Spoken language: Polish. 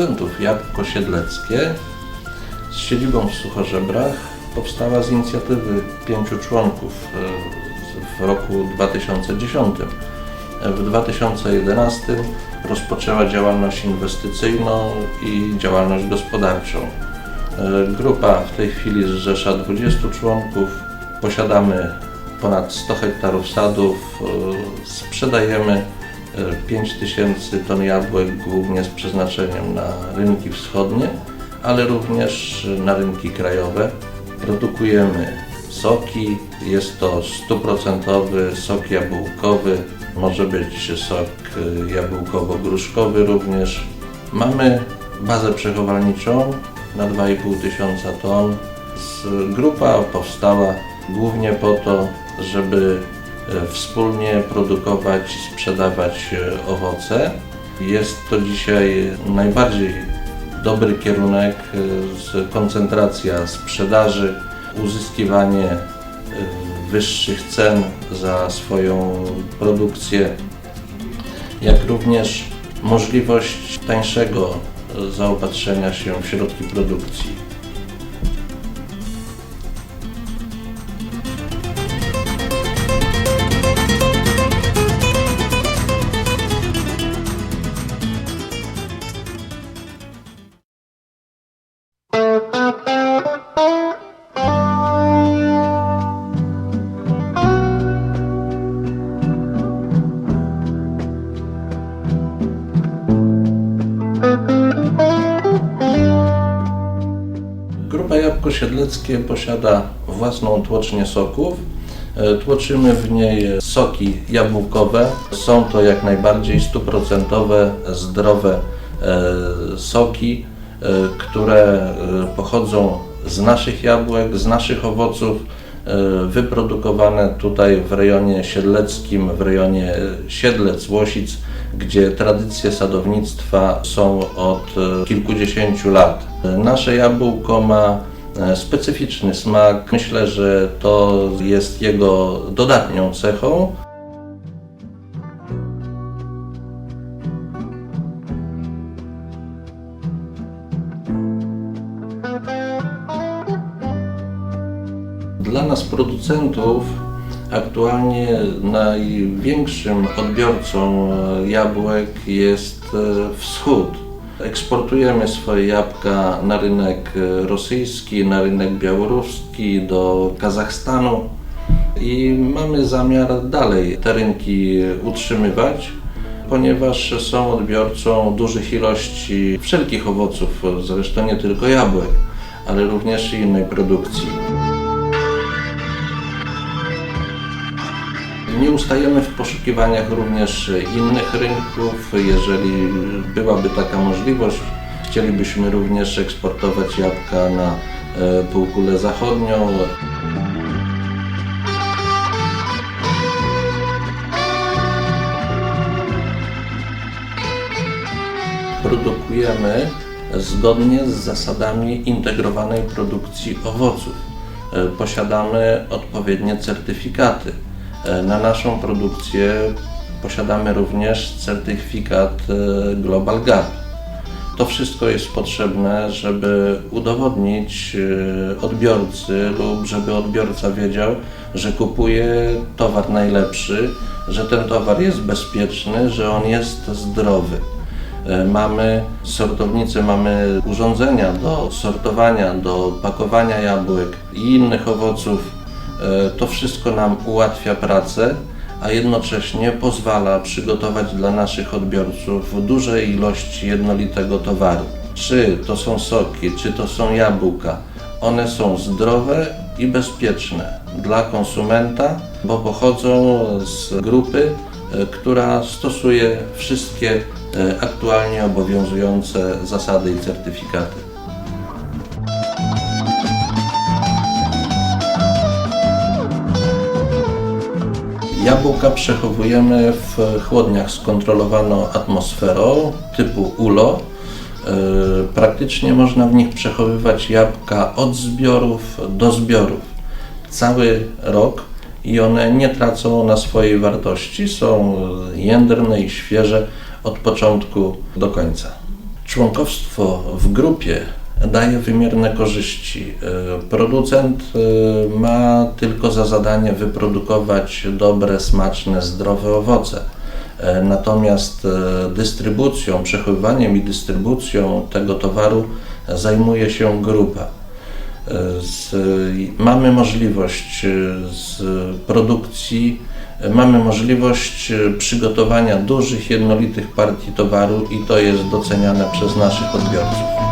producentów jabłko siedleckie z siedzibą w Suchorzebrach powstała z inicjatywy pięciu członków e, w roku 2010. E, w 2011 rozpoczęła działalność inwestycyjną i działalność gospodarczą. E, grupa w tej chwili zrzesza 20 członków. Posiadamy ponad 100 hektarów sadów, sprzedajemy 5 tysięcy ton jabłek głównie z przeznaczeniem na rynki wschodnie, ale również na rynki krajowe. Produkujemy soki, jest to stuprocentowy sok jabłkowy, może być sok y, jabłkowo-gruszkowy również. Mamy bazę przechowalniczą na 2,5 tysiąca ton. Grupa powstała głównie po to, żeby wspólnie produkować sprzedawać e, owoce. Jest to dzisiaj najbardziej dobry kierunek, e, koncentracja sprzedaży, uzyskiwanie e, wyższych cen za swoją produkcję, jak również możliwość tańszego e, zaopatrzenia się w środki produkcji. Siedleckie posiada własną tłocznię soków. E, Tłoczymy w niej soki jabłkowe. Są to jak najbardziej stuprocentowe, zdrowe e, soki, e, które pochodzą z naszych jabłek, z naszych owoców, wyprodukowane tutaj w rejonie siedleckim, w rejonie Siedlec-Łosic, gdzie tradycje sadownictwa są od kilkudziesięciu lat. Nasze jabłko ma specyficzny smak. Myślę, że to jest jego dodatnią cechą. Dla nas producentów aktualnie największym odbiorcą e, jabłek jest e, wschód. Eksportujemy swoje jabłka na rynek e, rosyjski, na rynek białoruski, do Kazachstanu i mamy zamiar dalej te rynki utrzymywać, ponieważ są odbiorcą dużych ilości wszelkich owoców, zresztą nie tylko jabłek, ale również i innej produkcji. Nie ustajemy w poszukiwaniach również innych rynków. Jeżeli byłaby taka możliwość, chcielibyśmy również eksportować jabłka na e, półkulę zachodnią. Produkujemy zgodnie z zasadami integrowanej produkcji owoców. E, Posiadamy odpowiednie certyfikaty. E, Na naszą produkcję posiadamy również certyfikat e, Global Gap. To wszystko jest potrzebne, żeby udowodnić e, odbiorcy lub żeby odbiorca wiedział, że kupuje towar najlepszy, że ten towar jest bezpieczny, że on jest zdrowy. Mamy sortownice, mamy urządzenia do sortowania, do pakowania jabłek i innych owoców. E, To wszystko nam ułatwia pracę, a jednocześnie pozwala przygotować dla naszych odbiorców duże ilości jednolitego towaru. Czy to są soki, czy to są jabłka, one są zdrowe i bezpieczne dla konsumenta, bo pochodzą z grupy, e, która stosuje wszystkie e, aktualnie obowiązujące zasady i certyfikaty. Jabłka przechowujemy w chłodniach skontrolowaną atmosferą typu ULO. E, Praktycznie można w nich przechowywać jabłka od zbiorów do zbiorów cały rok i one nie tracą na swojej wartości. Są jędrne i świeże od początku do końca. Członkowstwo w grupie daje wymierne korzyści. E, Producent e, ma tylko za zadanie wyprodukować dobre, smaczne, zdrowe owoce. E, Natomiast dystrybucją, przechowywaniem i dystrybucją tego towaru zajmuje się grupa. Z, mamy możliwość z produkcji, mamy możliwość przygotowania dużych, jednolitych partii towaru i to jest doceniane przez naszych odbiorców.